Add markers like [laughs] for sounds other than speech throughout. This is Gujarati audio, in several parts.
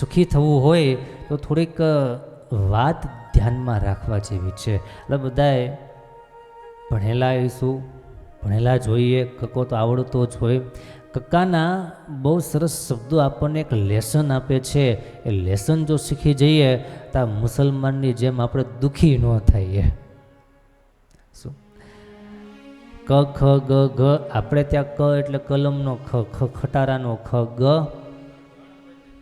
સુખી થવું હોય તો થોડીક વાત ધ્યાનમાં રાખવા જેવી છે. એટલે બધાએ ભણેલા આવીશું ભણેલા જોઈએ કક્કો તો આવડતો જ હોય. કક્કાના બહુ સરસ શબ્દો આપણને એક લેસન આપે છે. એ લેસન જો શીખી જઈએ, તો આ મુસલમાનની જેમ આપણે દુઃખી ન થઈએ. શું? ક, ખ, ગ ઘ આપણે ત્યાં ક એટલે કલમનો ખ ખ, ખટારાનો ખ, ગ.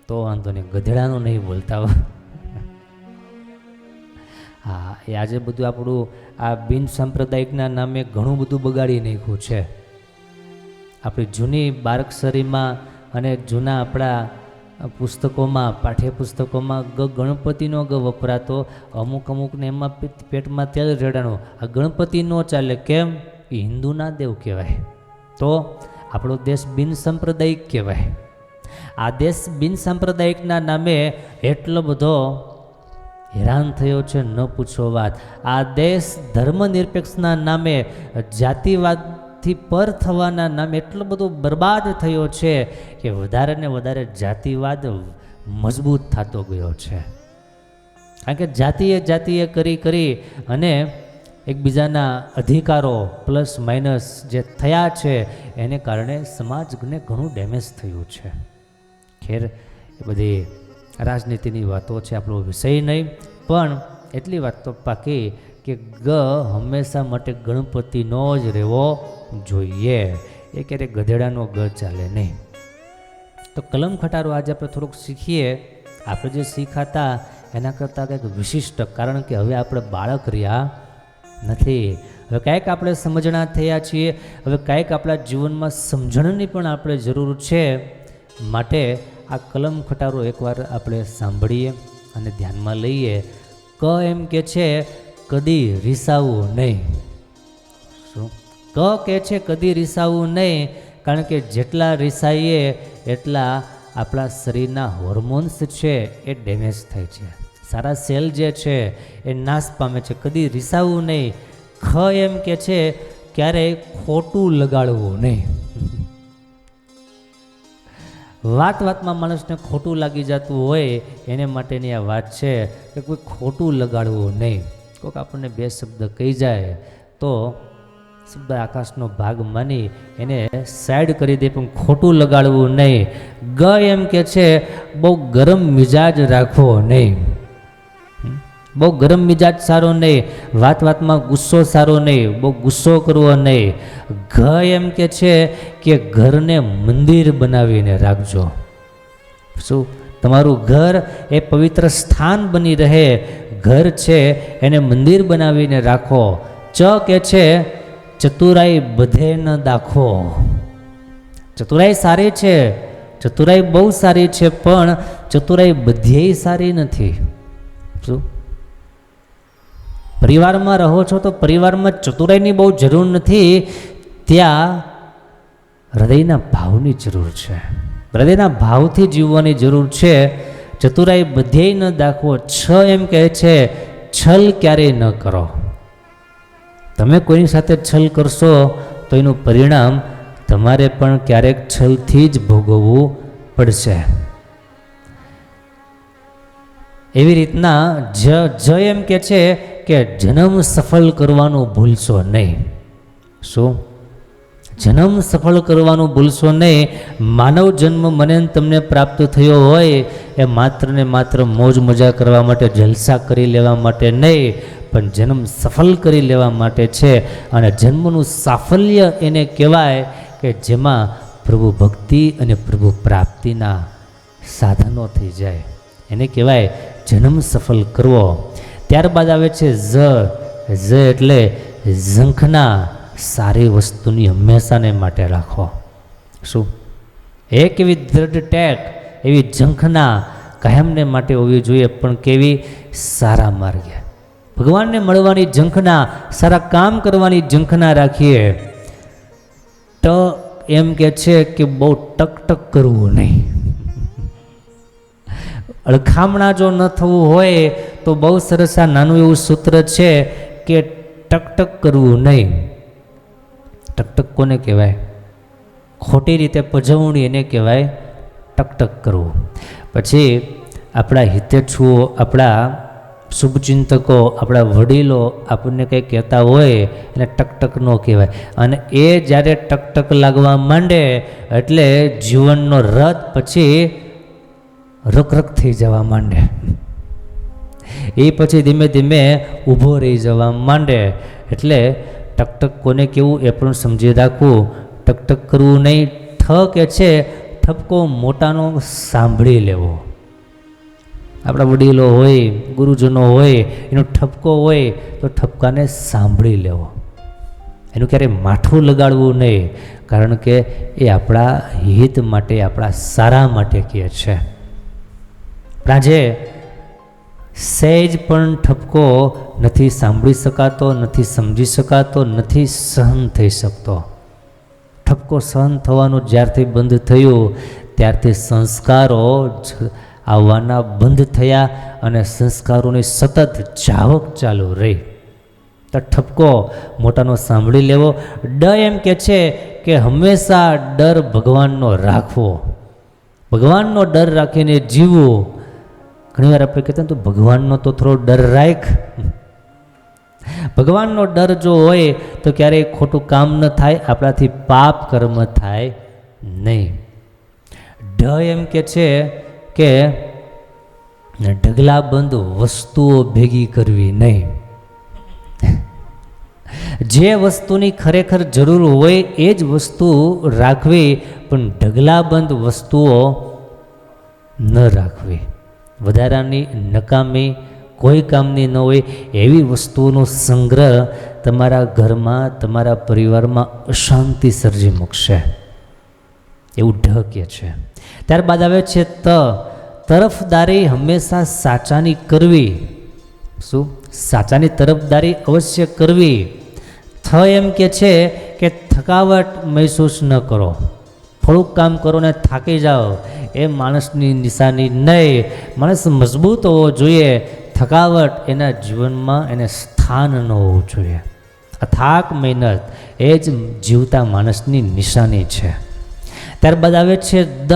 તો વાંધો નહીં, ગધેડાનું નહીં બોલતા હો. એ આજે બધું આપણું આ બિન સાંપ્રદાયિકના નામે ઘણું બધું બગાડી નાખ્યું છે. આપણી જૂની બારકસરીમાં અને જૂના આપણા પુસ્તકોમાં, પાઠ્યપુસ્તકોમાં ગ ગણપતિનો ગ વપરાતો, અમુક અમુકને એમાં પેટમાં તેલ રેડાણો. આ ગણપતિ ન ચાલે કેમ? એ હિન્દુના દેવ કહેવાય. તો આપણો દેશ બિન સાંપ્રદાયિક કહેવાય. આ દેશ બિનસાંપ્રદાયિકના નામે એટલો બધો હેરાન થયો છે, ન પૂછો વાત. આ દેશ ધર્મનિરપેક્ષના નામે, જાતિવાદથી પર થવાના નામે એટલો બધો બરબાદ થયો છે કે વધારે ને વધારે જાતિવાદ મજબૂત થતો ગયો છે. કારણ કે જાતિએ જાતિએ કરી કરી અને એકબીજાના અધિકારો પ્લસ માઇનસ જે થયા છે, એને કારણે સમાજને ઘણું ડેમેજ થયું છે. ખેર, એ બધી રાજનીતિની વાતો છે, આપણો વિષય નહીં. પણ એટલી વાત તો પાકી કે ગ હંમેશા માટે ગણપતિનો જ રહેવો જોઈએ. એ ક્યારેક ગધેડાનો ગ ચાલે નહીં. તો કલમ ખટારો આજે આપણે થોડુંક શીખીએ. આપણે જે શીખાતા એના કરતાં કંઈક વિશિષ્ટ, કારણ કે હવે આપણે બાળક રહ્યા નથી. હવે કાંઈક આપણે સમજણા થયા છીએ. હવે કાંઈક આપણા જીવનમાં સમજણની પણ આપણે જરૂર છે. માટે આ કલમ ખટારો એકવાર આપણે સાંભળીએ અને ધ્યાનમાં લઈએ. ક એમ કે છે, કદી રીસાવું નહીં. શું? ક કે છે, કદી રીસાવું નહીં. કારણ કે જેટલા રીસાઈએ એટલા આપણા શરીરના હોર્મોન્સ છે એ ડેમેજ થાય છે. સારા સેલ જે છે એ નાશ પામે છે. કદી રીસાવું નહીં. ખ એમ કે છે, ક્યારેય ખોટું લગાડવું નહીં. વાત વાતમાં માણસને ખોટું લાગી જતું હોય, એને માટેની આ વાત છે કે કોઈ ખોટું લગાડવું નહીં કોઈક આપણને બે શબ્દ કહી જાય, તો શબ્દ આકાશનો ભાગ માની એને સાઈડ કરી દે, પણ ખોટું લગાડવું નહીં ગ એમ કે છે, બહુ ગરમ મિજાજ રાખવો નહીં? બહુ ગરમ મિજાજ સારો નહીં, વાત વાતમાં ગુસ્સો સારો નહીં, બહુ ગુસ્સો કરવો નહીં. ઘ એમ કે છે કે ઘરને મંદિર બનાવીને રાખજો. શું? તમારું ઘર એ પવિત્ર સ્થાન બની રહે. ઘર છે, એને મંદિર બનાવીને રાખો. ચ કે છે, ચતુરાઈ બધે ન દાખો. ચતુરાઈ સારી છે, ચતુરાઈ બહુ સારી છે, પણ ચતુરાઈ બધેય સારી નથી. શું? પરિવારમાં રહો છો તો પરિવારમાં ચતુરાઈની બહુ જરૂર નથી. ત્યાં હૃદયના ભાવની જરૂર છે. હૃદયના ભાવથી જીવવાની જરૂર છે. ચતુરાઈ બધે ન દાખવો, છ એમ કહે છે, છલ ક્યારેય ન કરો. તમે કોઈની સાથે છલ કરશો તો એનું પરિણામ તમારે પણ ક્યારેક છલથી જ ભોગવવું પડશે. એવી રીતના જ જ એમ કે છે કે જન્મ સફળ કરવાનું ભૂલશો નહીં. શું? જન્મ સફળ કરવાનું ભૂલશો નહીં. માનવ જન્મ મને તમને પ્રાપ્ત થયો હોય એ માત્ર ને માત્ર મોજ મજા કરવા માટે, જલસા કરી લેવા માટે નહીં, પણ જન્મ સફળ કરી લેવા માટે છે. અને જન્મનું સાફલ્ય એને કહેવાય કે જેમાં પ્રભુ ભક્તિ અને પ્રભુ પ્રાપ્તિના સાધનો થઈ જાય. એને કહેવાય જન્મ સફળ કરવો. ત્યારબાદ આવે છે ઝ ઝ એટલે ઝંખના સારી વસ્તુની હંમેશાને માટે રાખો. શું? એક એવી દ્રઢ ટેક, એવી ઝંખના કાયમને માટે હોવી જોઈએ, પણ કેવી? સારા માર્ગે. ભગવાનને મળવાની ઝંખના, સારા કામ કરવાની ઝંખના રાખીએ. તો એમ કે છે કે બહુ ટક ટક કરવું નહીં. અળખામણા જો ન થવું હોય તો બહુ સરસ આ નાનું એવું સૂત્ર છે કે ટકટક કરવું નહીં. ટકટક કોને કહેવાય? ખોટી રીતે પજવણી એને કહેવાય ટકટક કરવું. પછી આપણા હિતેચ્છુઓ, આપણા શુભચિંતકો, આપણા વડીલો આપણને કંઈ કહેતા હોય એને ટકટક ન કહેવાય. અને એ જ્યારે ટકટક લાગવા માંડે એટલે જીવનનો રથ પછી રકરક થઈ જવા માંડે. એ પછી ધીમે ધીમે ઊભો રહી જવા માંડે. એટલે ટકટક કોને કેવું એ પણ સમજી રાખવું. ટકટક કરવું નહીં ઠ કે છે, ઠપકો મોટાનો સાંભળી લેવો. આપણા વડીલો હોય, ગુરુજનો હોય, એનો ઠપકો હોય, તો ઠપકાને સાંભળી લેવો. એનું ક્યારેય માઠું લગાડવું નહીં. કારણ કે એ આપણા હિત માટે, આપણા સારા માટે કહે છે. પણ આજે સહેજ પણ ઠપકો નથી સાંભળી શકાતો, નથી સમજી શકાતો, નથી સહન થઈ શકતો. ઠપકો સહન થવાનું જ્યારથી બંધ થયું, ત્યારથી સંસ્કારો આવવાના બંધ થયા અને સંસ્કારોની સતત જાવક ચાલુ રહી. તો ઠપકો મોટાનો સાંભળી લેવો. ડ એમ કે છે કે હંમેશા ડર ભગવાનનો રાખવો. ભગવાનનો ડર રાખીને જીવવું ઘણીવાર આપણે કહેતા તો ભગવાનનો તો થોડો ડર રાખ. ભગવાનનો ડર જો હોય તો ક્યારેય ખોટું કામ ન થાય, આપણાથી પાપ કર્મ થાય નહીં. ઢ એમ કે છે કે ઢગલાબંધ વસ્તુઓ ભેગી કરવી નહીં. જે વસ્તુની ખરેખર જરૂર હોય એ જ વસ્તુ રાખવી, પણ ઢગલાબંધ વસ્તુઓ ન રાખવી. વધારાની નકામી, કોઈ કામની ન હોય એવી વસ્તુઓનો સંગ્રહ તમારા ઘરમાં, તમારા પરિવારમાં અશાંતિ સર્જી મૂકશે. એવું ઢકે છે. ત્યારબાદ આવે છે ત. તરફદારી હંમેશા સાચાની કરવી. શું? સાચાની તરફદારી અવશ્ય કરવી. થ એમ કે છે કે થકાવટ મહેસૂસ ન કરો. થોડુંક કામ કરો ને થાકી જાઓ. એ માણસની નિશાની નહીં. માણસ મજબૂત હોવો જોઈએ. થકાવટ એના જીવનમાં એને સ્થાન ન હોવું જોઈએ. અથાક મહેનત એ જ જીવતા માણસની નિશાની છે. ત્યારબાદ આવે છે દ.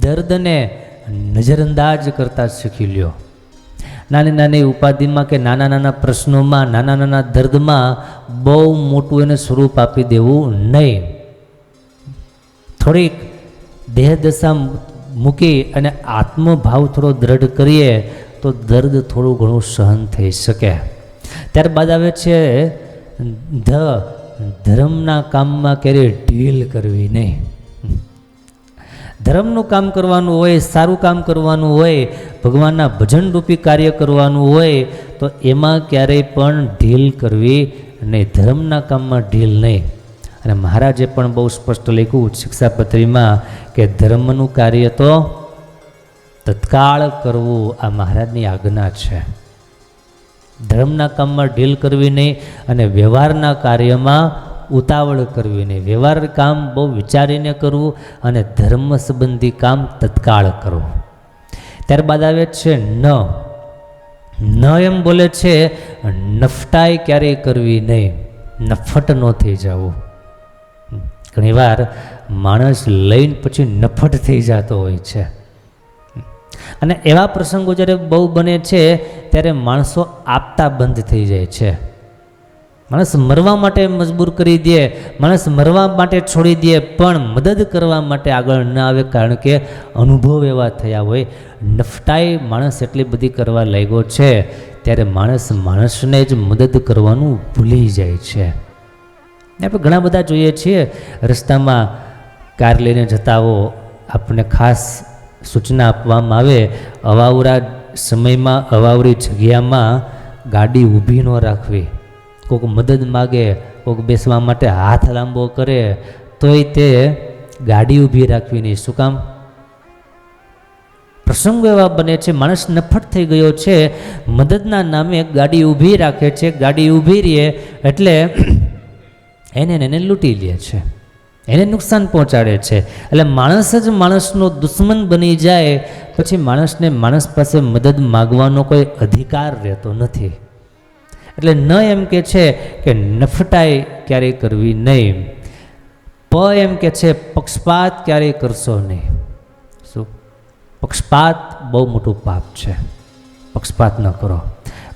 દર્દને નજરઅંદાજ કરતા શીખી લ્યો. નાની નાની ઉપાધિમાં કે નાના નાના પ્રશ્નોમાં, નાના નાના દર્દમાં બહુ મોટું એને સ્વરૂપ આપી દેવું નહીં. થોડીક દેહદશા મૂકી અને આત્મભાવ થોડો દ્રઢ કરીએ, તો દર્દ થોડું ઘણું સહન થઈ શકે. ત્યારબાદ આવે છે, ધ, ધર્મના કામમાં ક્યારેય ઢીલ કરવી નહીં. ધર્મનું કામ કરવાનું હોય, સારું કામ કરવાનું હોય, ભગવાનના ભજનરૂપી કાર્ય કરવાનું હોય, તો એમાં ક્યારેય પણ ઢીલ કરવી નહીં. ધર્મના કામમાં ઢીલ નહીં. અને મહારાજે પણ બહુ સ્પષ્ટ લખ્યું શિક્ષાપત્રીમાં કે ધર્મનું કાર્ય તો તત્કાળ કરવું આ મહારાજની આજ્ઞા છે. ધર્મના કામમાં ઢીલ કરવી નહીં અને વ્યવહારના કાર્યમાં ઉતાવળ કરવી નહીં. વ્યવહાર કામ બહુ વિચારીને કરવું અને ધર્મ સંબંધી કામ તત્કાળ કરવું. ત્યારબાદ આવે છે ન. ન એમ બોલે છે, નફટાઈ ક્યારેય કરવી નહીં. નફટ ન થઈ જવું. ઘણીવાર માણસ લઈને પછી નફટ થઈ જતો હોય છે. અને એવા પ્રસંગો જ્યારે બહુ બને છે, ત્યારે માણસો આપતા બંધ થઈ જાય છે. માણસ મરવા માટે મજબૂર કરી દે, માણસ મરવા માટે છોડી દે, પણ મદદ કરવા માટે આગળ ન આવે કારણ કે અનુભવ એવા થયા હોય. નફટાઈ માણસ એટલી બધી કરવા લાગ્યો છે, ત્યારે માણસ માણસને જ મદદ કરવાનું ભૂલી જાય છે. આપણે ઘણા બધા જોઈએ છીએ. રસ્તામાં કાર લઈને જતા હો આપણને ખાસ સૂચના આપવામાં આવે, અવાવરા સમયમાં, અવાવરી જગ્યામાં ગાડી ઊભી ન રાખવી. કોઈક મદદ માગે કોઈક બેસવા માટે હાથ લાંબો કરે, તોય તે ગાડી ઊભી રાખવી નહીં. શું કામ? પ્રસંગો એવા બને છે, માણસ નફટ થઈ ગયો છે. મદદના નામે ગાડી ઊભી રાખે છે, ગાડી ઊભી રહે એટલે એને એને લૂંટી લે છે. એને નુકસાન પહોંચાડે છે. એટલે માણસ જ માણસનો દુશ્મન બની જાય, પછી માણસને માણસ પાસે મદદ માગવાનો કોઈ અધિકાર રહેતો નથી. એટલે ન એમ કે છે કે નફટાઈ ક્યારેય કરવી નહીં. પ એમ કે છે પક્ષપાત ક્યારેય કરશો નહીં. શું? પક્ષપાત બહુ મોટું પાપ છે. પક્ષપાત ન કરો.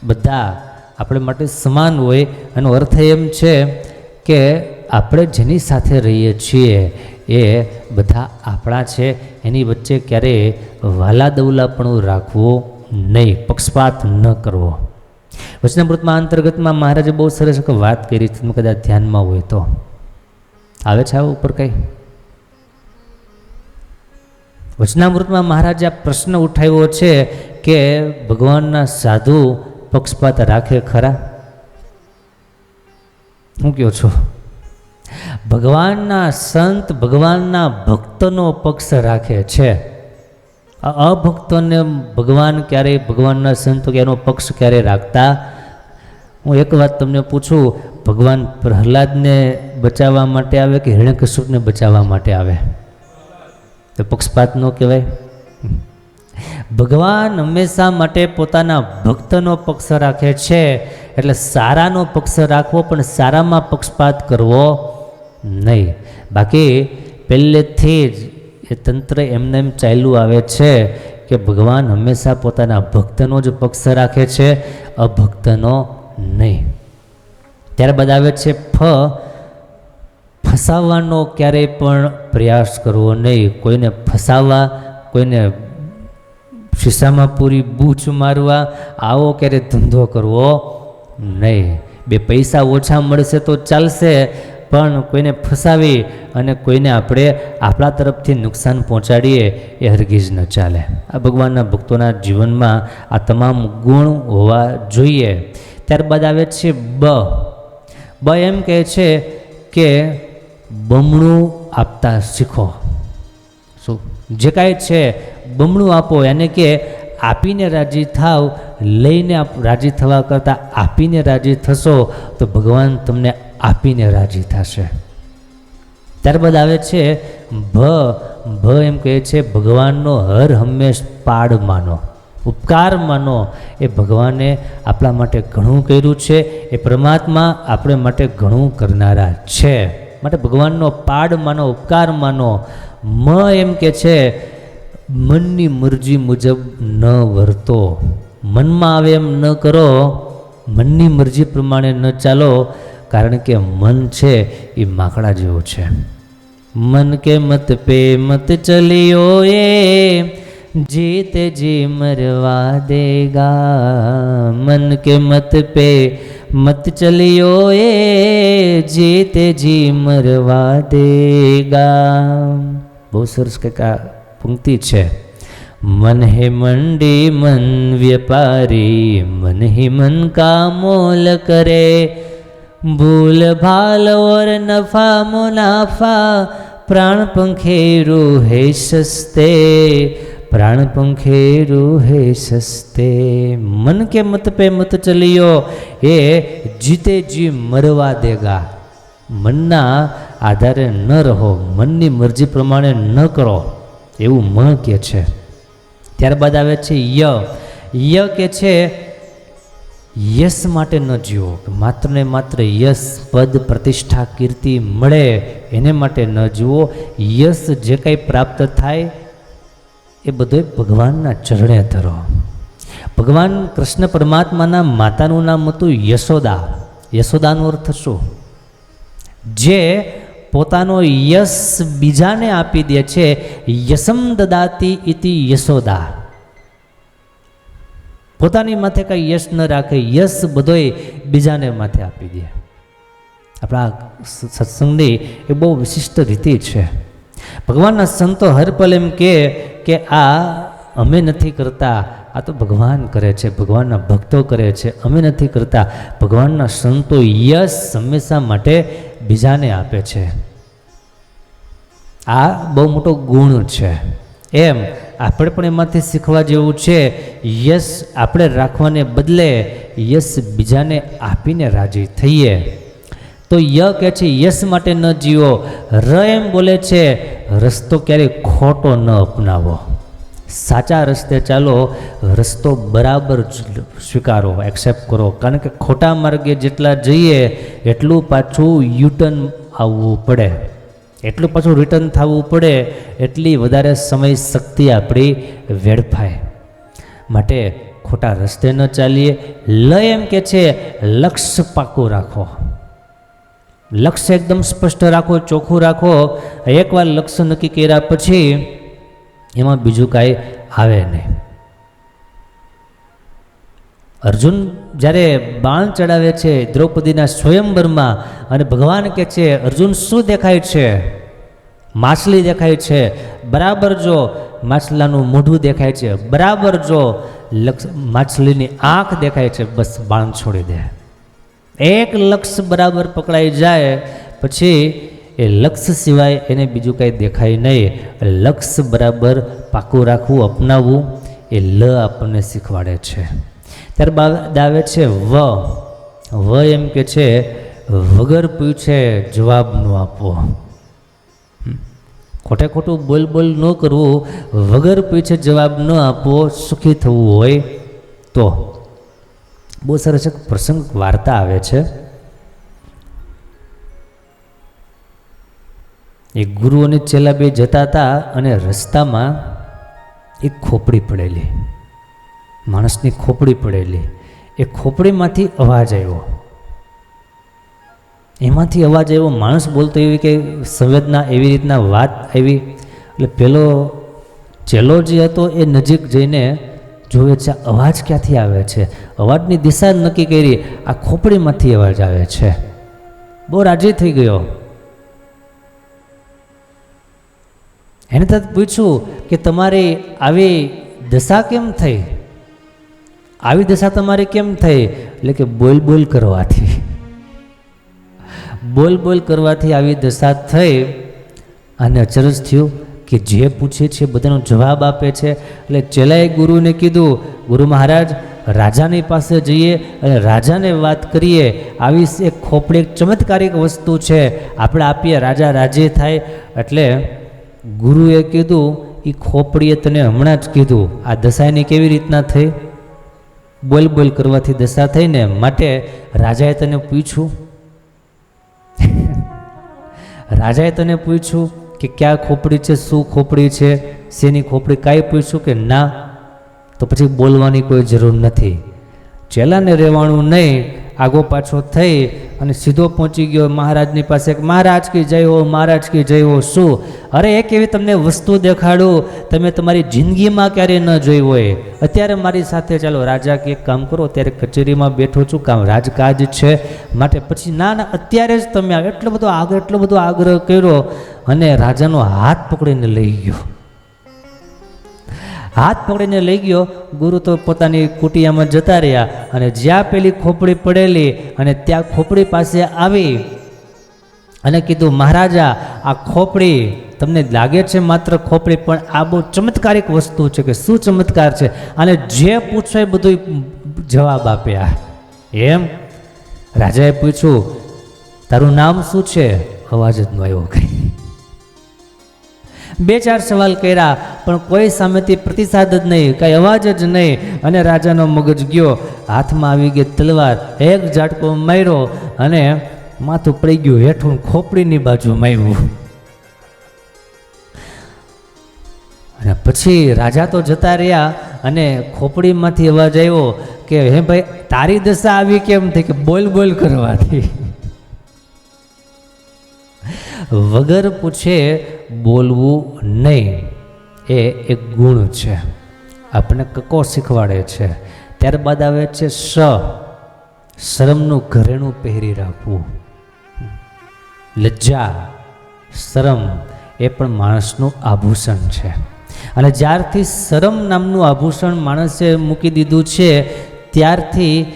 બધા આપણે માટે સમાન હોય, એનો અર્થ એમ છે કે આપણે જેની સાથે રહીએ છીએ એ બધા આપણા છે. એની વચ્ચે ક્યારેય વાલાદવલાપણું રાખવું નહીં, પક્ષપાત ન કરવો. વચનામૃતમાં અંતર્ગતમાં મહારાજે બહુ સરસ વાત કરી, તમે કદાચ ધ્યાનમાં હોય તો. આવે છે આ ઉપર કંઈ? વચનામૃતમાં મહારાજે આ પ્રશ્ન ઉઠાવ્યો છે કે ભગવાનના સાધુ પક્ષપાત રાખે ખરા? હું કહો છો? ભગવાનના સંત ભગવાનના ભક્તનો પક્ષ રાખે છે. આ અભક્તોને ભગવાન ક્યારેય ભગવાનના સંતો કે એનો પક્ષ ક્યારેય રાખતા? હું એક વાત તમને પૂછું, ભગવાન પ્રહલાદને બચાવવા માટે આવે કે હિરણ્યકશુપને બચાવવા માટે આવે? તો પક્ષપાત ન કહેવાય. ભગવાન હંમેશા માટે પોતાના ભક્તનો પક્ષ રાખે છે. એટલે સારાનો પક્ષ રાખવો પણ સારામાં પક્ષપાત કરવો નહીં. બાકી પહેલેથી જ એ તંત્ર એમને એમ ચાલ્યું આવે છે કે ભગવાન હંમેશા પોતાના ભક્તનો જ પક્ષ રાખે છે, અભક્તનો નહીં. ત્યારબાદ આવે છે ફ. ફસાવવાનો ક્યારેય પણ પ્રયાસ કરવો નહીં. કોઈને ફસાવવા, કોઈને શીશામાં પૂરી બૂચ મારવા, આવો ક્યારે ધંધો કરવો નહીં. બે પૈસા ઓછા મળશે તો ચાલશે, પણ કોઈને ફસાવી અને કોઈને આપણે આપણા તરફથી નુકસાન પહોંચાડીએ એ હરગીજ ન ચાલે. આ ભગવાનના ભક્તોના જીવનમાં આ તમામ ગુણ હોવા જોઈએ. ત્યારબાદ આવે છે બ. બ એમ કહે છે કે બમણું આપતા શીખો. શું? જે કાંઈ છે, બમણું આપો એને કે આપીને રાજી થાવ લઈને આપ રાજી થવા કરતાં આપીને રાજી થશો, તો ભગવાન તમને આપીને રાજી થશે. ત્યારબાદ આવે છે, ભ ભ એમ કહે છે, ભગવાનનો હર હંમેશ પાડ માનો, ઉપકાર માનો. એ ભગવાને આપણા માટે ઘણું કર્યું છે, એ પરમાત્મા આપણે માટે ઘણું કરનારા છે. માટે ભગવાનનો પાડ માનો, ઉપકાર માનો. મ એમ કે છે, મનની મરજી મુજબ ન વર્તો. મનમાં આવે એમ ન કરો, મનની મરજી પ્રમાણે ન ચાલો, કારણ કે મન છે એ માકડા જેવું છે. મન કે મત પે મત ચલિયો એ, જીત જી મરવા દેગા. મન કે મત પે મત ચલિયો એ, જીત જી મરવા દેગા. બહુ સરસ કંઈક આ પંક્તિ છે. મન હે મંડી મન વ્યાપારી મન હે મન કા મોલ કરે. ભૂલ ભાલ ઓર નફા મુનાફા, પ્રાણ પંખે હે સસ્તે. પ્રાણ પંખે રૂહે સસ્તે. મન કે મત પે મત ચલિયો, એ જીતે જી મરવા દેગા. મનના આધારે ન રહો, મનની મરજી પ્રમાણે ન કરો. એવું મ કે છે. ત્યારબાદ આવે છે ય. ય કે છે યશ માટે ન જીવો માત્ર ને માત્ર યશ પદ, પ્રતિષ્ઠા, કીર્તિ મળે. એને માટે ન જીવો. યશ જે કંઈ પ્રાપ્ત થાય, એ બધું ભગવાનના ચરણે ધરો. ભગવાન કૃષ્ણ પરમાત્માના માતાનું નામ હતું યશોદા. યશોદાનો અર્થ શું? જે પોતાનો યશ બીજાને આપી દે છે. યશમ દદાતી ઇતિ યશોદા. પોતાની માથે કાંઈ યશ ન રાખે, યશ બધોય બીજાને માથે આપી દે. આપણા સત્સંગની એ બહુ વિશિષ્ટ રીતિ છે. ભગવાનના સંતો હરપલ એમ કહે કે આ અમે નથી કરતા, આ તો ભગવાન કરે છે, ભગવાનના ભક્તો કરે છે, અમે નથી કરતા. ભગવાનના સંતો યશ હંમેશા માટે બીજાને આપે છે. આ બહુ મોટો ગુણ છે. એમ આપણે પણ એમાંથી શીખવા જેવું છે યશ આપણે રાખવાને બદલે યશ બીજાને આપીને રાજી થઈએ. તો ય કહે છે યશ માટે ન જીવો. ર એમ બોલે છે, રસ્તો ક્યારેય ખોટો ન અપનાવો. સાચા રસ્તે ચાલો, રસ્તો બરાબર સ્વીકારો એક્સેપ્ટ કરો. કારણ કે ખોટા માર્ગે જેટલા જઈએ, એટલું પાછું યુટર્ન આવવું પડે. એટલું પાછું રિટર્ન થવું પડે, એટલી વધારે સમય શક્તિ આપણી વેડફાય. માટે ખોટા રસ્તે ન ચાલીએ. લય એમ કે છે, લક્ષ્ય પાકું રાખો. લક્ષ્ય એકદમ સ્પષ્ટ રાખો, ચોખ્ખું રાખો. એકવાર લક્ષ્ય નક્કી કર્યા પછી એમાં બીજું કાંઈ આવે નહીં. અર્જુન જ્યારે બાણ ચડાવે છે દ્રૌપદીના સ્વયંવરમાં અને ભગવાન કહે છે, અર્જુન, શું દેખાય છે? માછલી દેખાય છે. બરાબર જો, માછલાનું મોઢું દેખાય છે. બરાબર જો, લક્ષ, માછલીની આંખ દેખાય છે. બસ, બાણ છોડી દે. એક લક્ષ બરાબર પકડાઈ જાય, પછી એ લક્ષ સિવાય એને બીજું કાંઈ દેખાય નહીં. લક્ષ બરાબર પાકું રાખવું, અપનાવવું, એ લ આપણને શીખવાડે છે. ત્યારબાદ આવે છે વ. વ એમ કે છે, વગર પૂછે જવાબ ન આપવો ખોટે ખોટું બોલ બોલ ન કરવું, વગર પૂછે જવાબ ન આપવો સુખી થવું હોય તો. બહુ સરસ એક પ્રસંગ વાર્તા આવે છે. એ ગુરુ અને ચેલા બે જતા હતા અને રસ્તામાં એક ખોપડી પડેલી. માણસની ખોપડી પડેલી. એ ખોપડીમાંથી અવાજ આવ્યો. એમાંથી અવાજ આવ્યો, માણસ બોલતો એવી કે સંવેદના એવી રીતના વાત આવી. એટલે પેલો ચેલો જે હતો એ નજીક જઈને જોવે છે, અવાજ ક્યાંથી આવે છે? અવાજની દિશા જ નક્કી કરી, આ ખોપડીમાંથી અવાજ આવે છે. બહુ રાજી થઈ ગયો. એને તરત પૂછ્યું કે તમારી આવી દશા કેમ થઈ? આવી દશા તમારી કેમ થઈ? એટલે કે બોલ બોલ કરવાથી. બોલ બોલ કરવાથી આવી દશા થઈ અને અચરજ થયું કે જે પૂછે છે બધાનો જવાબ આપે છે. એટલે ચેલાએ ગુરુને કીધું, ગુરુ મહારાજ, રાજાની પાસે જઈએ અને રાજાને વાત કરીએ. આવી એક ખોપડી એક ચમત્કારિક વસ્તુ છે. આપણે આપીએ, રાજા રાજી થાય. એટલે ગુરુએ કીધું એ ખોપડીએ તને હમણાં જ કીધું, આ દશાની કેવી રીતના થઈ? બોલ બોલ કરવાથી દશા થઈને માટે રાજાએ તને પૂછ્યું? [laughs] રાજાએ તને પૂછ્યું કે ક્યાં ખોપડી છે, શું ખોપડી છે? શેની ખોપડી? કાંઈ પૂછ્યું કે ના. તો પછી બોલવાની કોઈ જરૂર નથી. ચેલાને રહેવાનું નહીં, આગો પાછો થઈ અને સીધો પહોંચી ગયો મહારાજની પાસે મહારાજ કી જય હો, મહારાજ કી જય હો, શું? અરે, એક એવી તમને વસ્તુ દેખાડું. તમે તમારી જિંદગીમાં ક્યારેય ન જોઈ હોય. અત્યારે મારી સાથે ચાલો, રાજા કે એક કામ કરો, અત્યારે કચેરીમાં બેઠો છું. કામ રાજકાજ છે. માટે પછી ના ના, અત્યારે જ તમે. એટલો બધો આગ્રહ, એટલો બધો આગ્રહ કર્યો અને રાજાનો હાથ પકડીને લઈ ગયો. હાથ પકડીને લઈ ગયો. ગુરુ તો પોતાની કુટિયામાં જતા રહ્યા અને જ્યાં પેલી ખોપડી પડેલી અને ત્યાં ખોપડી પાસે આવી અને કીધું, મહારાજા, આ ખોપડી તમને લાગે છે માત્ર ખોપડી, પણ આ બહુ ચમત્કારિક વસ્તુ છે કે શું ચમત્કાર છે? અને જે પૂછો એ બધું જવાબ આપ્યા. એમ રાજાએ પૂછ્યું, તારું નામ શું છે? અવાજ જ નો આવ્યો કંઈ. બે ચાર સવાલ કર્યા, પણ કોઈ સામેથી પ્રતિસાદ જ નહીં, કાંઈ અવાજ જ નહીં. અને રાજાનો મગજ ગયો. હાથમાં આવી ગઈ તલવાર એક ઝાટકો માર્યો અને માથું પડી ગયું હેઠું ખોપડીની બાજુ માર્યું. અને પછી રાજા તો જતા રહ્યા અને ખોપડીમાંથી અવાજ આવ્યો કે, હે ભાઈ, તારી દશા આવી કેમ થઈ કે બોલ બોલ કરવાથી? વગર પૂછે બોલવું નહીં. એ એક ગુણ છે. આપણને કકો શીખવાડે છે. ત્યારબાદ આવે છે સ. શરમનું ઘરેણું પહેરી રાખવું. લજ્જા, શરમ એ પણ માણસનું આભૂષણ છે. અને જ્યારથી શરમ નામનું આભૂષણ માણસે મૂકી દીધું છે, ત્યારથી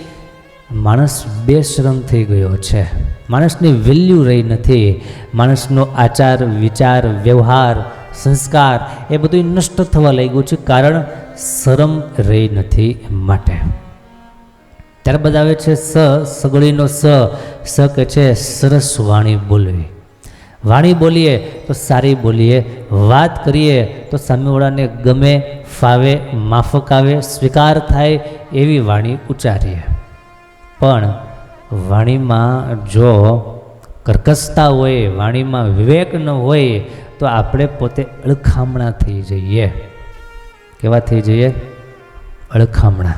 માણસ બેશરમ થઈ ગયો છે. માણસની વેલ્યુ રહી નથી. માણસનો આચાર, વિચાર, વ્યવહાર, સંસ્કાર એ બધું નષ્ટ થવા લાગ્યું છે કારણ શરમ રહી નથી માટે. ત્યારબાદ આવે છે સ, સગળીનો સ. સ કે છે, સરસ વાણી બોલવી. વાણી બોલીએ તો સારી બોલીએ. વાત કરીએ તો સામેવાળાને ગમે, ફાવે, માફક આવે, સ્વીકાર થાય એવી વાણી ઉચ્ચારીએ. પણ વાણીમાં જો કર્કશતા હોય, વાણીમાં વિવેક ન હોય, તો આપણે પોતે અળખામણા થઈ જઈએ. કેવા થઈ જઈએ? અળખામણા.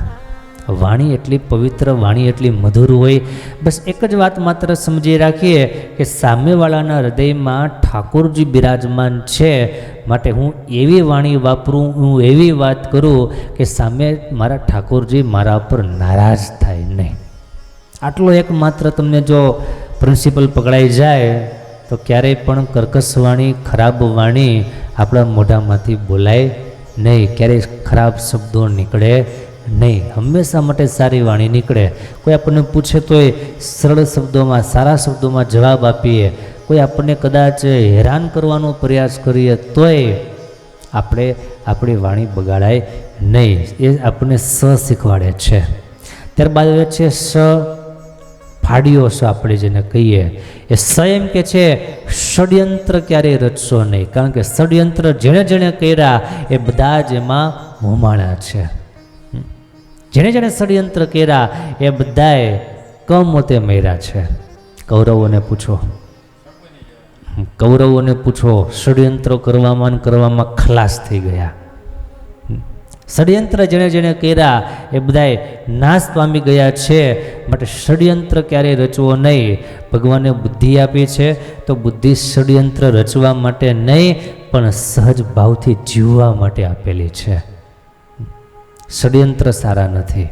વાણી એટલી પવિત્ર, વાણી એટલી મધુર હોય. બસ એક જ વાત માત્ર સમજી રાખીએ કે સામેવાળાના હૃદયમાં ઠાકોરજી બિરાજમાન છે. માટે હું એવી વાણી વાપરું, હું એવી વાત કરું કે સામે મારા ઠાકોરજી મારા ઉપર નારાજ થાય નહીં. આટલો એક માત્ર તમને જો પ્રિન્સિપલ પકડાઈ જાય, તો ક્યારેય પણ કર્કશ વાણી, ખરાબ વાણી આપણા મોઢામાંથી બોલાય નહીં. ક્યારેય ખરાબ શબ્દો નીકળે નહીં. હંમેશા માટે સારી વાણી નીકળે. કોઈ આપણને પૂછે તોય સરળ શબ્દોમાં, સારા શબ્દોમાં જવાબ આપીએ. કોઈ આપણને કદાચ હેરાન કરવાનો પ્રયાસ કરીએ તોય આપણે આપણી વાણી બગાડાય નહીં. એ આપણને સ શીખવાડે છે. ત્યારબાદ આવે છે સ ફાડીઓ છો આપણે જેને કહીએ. એ સ્વયં કે છે, ષડયંત્ર ક્યારેય રચશો નહીં. કારણ કે ષડયંત્ર જેણે જેણે કર્યા, એ બધા જ એમાં હોમાણા છે. જેણે જેણે ષડયંત્ર કર્યા, એ બધાએ કમોતે મર્યા છે. કૌરવોને પૂછો. કૌરવોને પૂછો, ષડયંત્રો કરવામાં કરવામાં ખલાસ થઈ ગયા. ષડયંત્ર જેણે જેણે કર્યા, એ બધાએ નાશ પામી ગયા છે. માટે ષડયંત્ર ક્યારેય રચવો નહીં. ભગવાને બુદ્ધિ આપી છે, તો બુદ્ધિ ષડયંત્ર રચવા માટે નહીં, પણ સહજ ભાવથી જીવવા માટે આપેલી છે. ષડયંત્ર સારા નથી.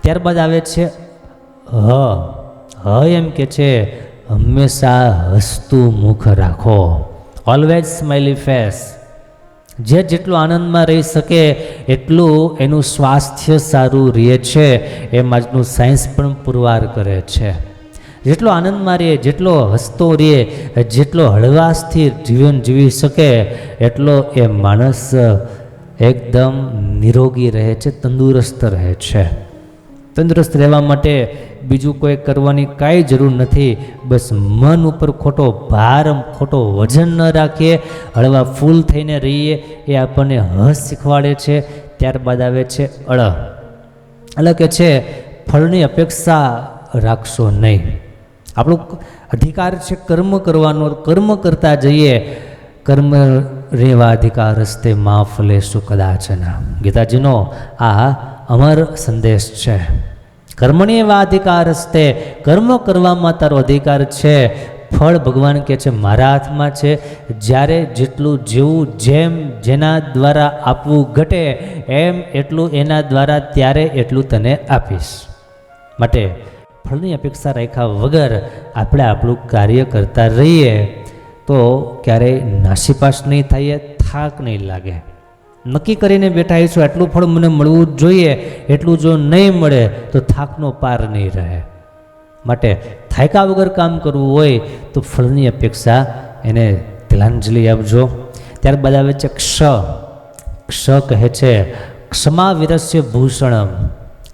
ત્યારબાદ આવે છે, હ હ એમ કે છે, હંમેશા હસતું મુખ રાખો. ઓલવેઝ સ્માઇલી ફેસ જે જેટલું આનંદમાં રહી શકે, એટલું એનું સ્વાસ્થ્ય સારું રહે છે. એમ આજનું સાયન્સ પણ પુરવાર કરે છે. જેટલો આનંદમાં રહે જેટલો હસતો રહે જેટલો હળવાશથી જીવન જીવી શકે, એટલો એ માણસ એકદમ નિરોગી રહે છે, તંદુરસ્ત રહે છે. તંદુરસ્ત રહેવા માટે બીજું કોઈ કરવાની કાંઈ જરૂર નથી. બસ મન ઉપર ખોટો ભાર, ખોટો વજન ન રાખીએ. હળવા ફૂલ થઈને રહીએ એ આપણને હસ શીખવાડે છે, ત્યારબાદ આવે છે અળ. અળ કે છે, ફળની અપેક્ષા રાખશો નહીં. આપણો અધિકાર છે કર્મ કરવાનો, કર્મ કરતા જઈએ. કર્મ રેવા અધિકાર રસ્તે માફ લેશું કદાચના. ગીતાજીનો આ અમર સંદેશ છે. કર્મણી એવા અધિકાર હસ્તે કર્મ કરવામાં તારો અધિકાર છે. ફળ ભગવાન કહે છે, મારા હાથમાં છે. જ્યારે જેટલું જેવું જેમ જેના દ્વારા આપવું ઘટે, એમ એટલું એના દ્વારા ત્યારે એટલું તને આપીશ. માટે ફળની અપેક્ષા રાખ્યા વગર આપણે આપણું કાર્ય કરતા રહીએ. તો ક્યારેય નાસીપાસ નહીં થઈએ થાક નહીં લાગે. નક્કી કરીને બેઠા છું આટલું ફળ મને મળવું જ જોઈએ, એટલું જો નહીં મળે, તો થાકનો પાર નહીં રહે. માટે થાયકા વગર કામ કરવું હોય, તો ફળની અપેક્ષા એને તિલાંજલિ આપજો. ત્યારબાદ આવે છે ક્ષ. ક્ષ કહે છે ક્ષમા વિરસ્ય ભૂષણમ.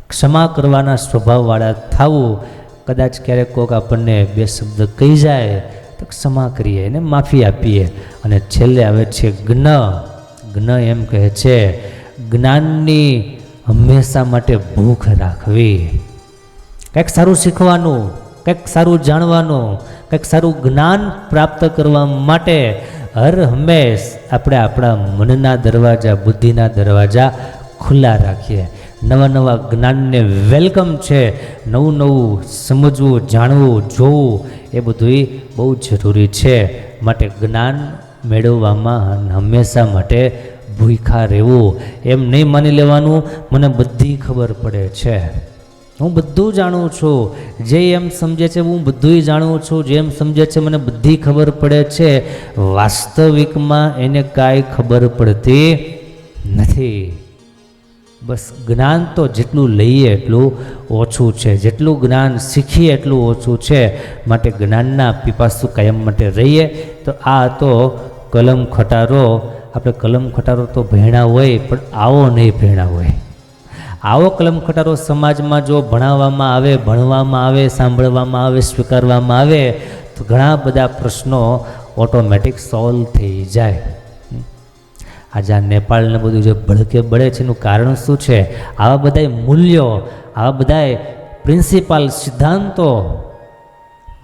ક્ષમા કરવાના સ્વભાવવાળા થવું. કદાચ ક્યારેક કોઈક આપણને બે શબ્દ કહી જાય તો ક્ષમા કરીએ એને માફી આપીએ. અને છેલ્લે આવે છે જ્ઞ. જ્ઞ એમ કહે છે, જ્ઞાનની હંમેશા માટે ભૂખ રાખવી. કંઈક સારું શીખવાનું, કંઈક સારું જાણવાનું, કંઈક સારું જ્ઞાન પ્રાપ્ત કરવા માટે હર હંમેશ આપણે આપણા મનના દરવાજા, બુદ્ધિના દરવાજા ખુલ્લા રાખીએ. નવા નવા જ્ઞાનને વેલકમ છે. નવું નવું સમજવું, જાણવું, જોવું, એ બધું બહુ જરૂરી છે. માટે જ્ઞાન મેળવવામાં હંમેશા માટે ભૂખા રહેવું. એમ નહીં માની લેવાનું, મને બધી ખબર પડે છે. હું બધું જાણું છું. જે એમ સમજે છે, હું બધું જાણું છું. જે એમ સમજે છે, મને બધી ખબર પડે છે. વાસ્તવિકમાં એને કાંઈ ખબર પડતી નથી. બસ જ્ઞાન તો જેટલું લઈએ એટલું ઓછું છે. જેટલું જ્ઞાન શીખીએ એટલું ઓછું છે. માટે જ્ઞાનના પીપાસુ કાયમ માટે રહીએ. તો આ તો કલમ ખટારો. આપણે કલમ ખટારો તો ભેણા હોય, પણ આવો નહીં ભેણા હોય. આવો કલમ ખટારો સમાજમાં જો ભણાવવામાં આવે, ભણવામાં આવે, સાંભળવામાં આવે, સ્વીકારવામાં આવે, તો ઘણા બધા પ્રશ્નો ઓટોમેટિક સોલ્વ થઈ જાય. આ નેપાળને બધું જે ભડકે બળે છે એનું કારણ શું છે? આવા બધાય મૂલ્યો, આવા બધાય પ્રિન્સિપાલ સિદ્ધાંતો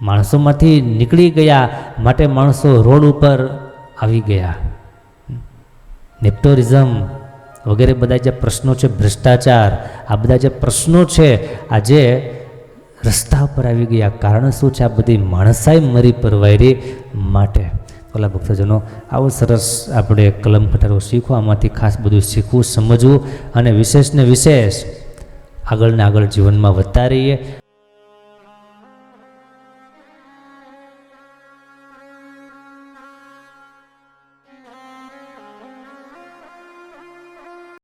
માણસોમાંથી નીકળી ગયા માટે માણસો રોડ ઉપર આવી ગયા. નેપ્ટોરિઝમ વગેરે બધા જે પ્રશ્નો છે, ભ્રષ્ટાચાર, આ બધા જે પ્રશ્નો છે, આજે રસ્તા પર આવી ગયા. કારણ શું છે? આ બધી માણસાઈ મરી પરવાયરી માટે. ઓલા ભક્તજનો, આવો સરસ આપણે કલમ કટારો શીખવા આમાંથી ખાસ બધું શીખવું, સમજવું અને વિશેષને વિશેષ આગળને આગળ જીવનમાં વધતા રહીએ.